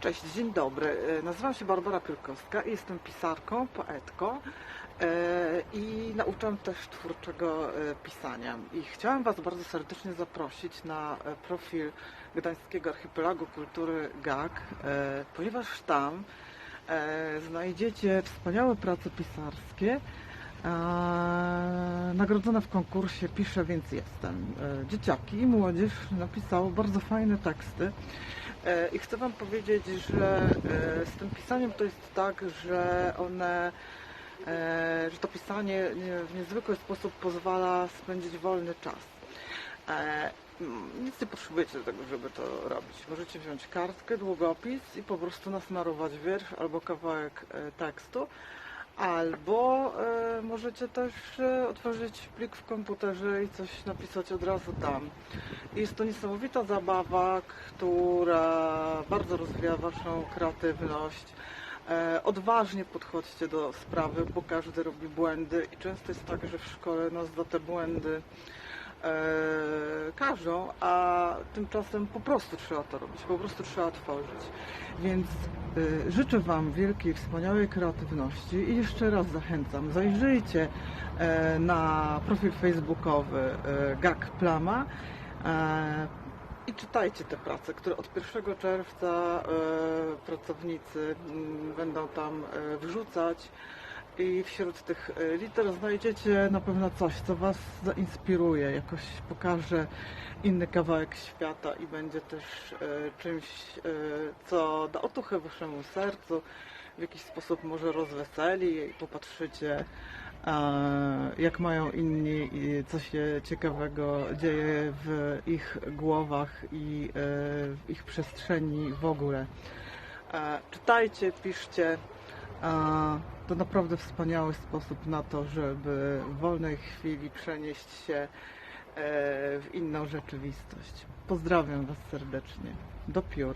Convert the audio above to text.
Cześć, dzień dobry. E, Nazywam się Barbara Piórkowska i jestem pisarką, poetką e, i nauczam też twórczego e, pisania. I chciałam Was bardzo serdecznie zaprosić na profil Gdańskiego Archipelagu Kultury GAK, e, ponieważ tam znajdziecie wspaniałe prace pisarskie nagrodzone w konkursie Piszę więc jestem. Dzieciaki i młodzież napisało bardzo fajne teksty. E, I chcę Wam powiedzieć, że e, z tym pisaniem to jest tak, że one, e, że to pisanie nie- w niezwykły sposób pozwala spędzić wolny czas. Nic nie potrzebujecie do tego, żeby to robić. Możecie wziąć kartkę, długopis i po prostu nasmarować wiersz albo kawałek tekstu. Albo e, możecie też e, otworzyć plik w komputerze i coś napisać od razu tam. Jest to niesamowita zabawa, która bardzo rozwija Waszą kreatywność. E, odważnie podchodźcie do sprawy, bo każdy robi błędy i często jest tak, że w szkole nas za te błędy każą, a tymczasem po prostu trzeba to robić, po prostu trzeba tworzyć. Więc e, życzę Wam wielkiej, wspaniałej kreatywności i jeszcze raz zachęcam, zajrzyjcie e, na profil facebookowy e, GAK Plama e, i czytajcie te prace, które od 1 czerwca e, pracownicy mm, będą tam e, wrzucać i wśród tych e, liter znajdziecie na pewno coś, co Was zainspiruje, jakoś pokaże inny kawałek świata i będzie też e, czymś, e, co da otuchę Waszemu sercu, w jakiś sposób może rozweseli i popatrzycie, jak mają inni i co się ciekawego dzieje w ich głowach i w ich przestrzeni w ogóle. E, Czytajcie, piszcie. To naprawdę wspaniały sposób na to, żeby w wolnej chwili przenieść się e, w inną rzeczywistość. Pozdrawiam Was serdecznie. Do piór.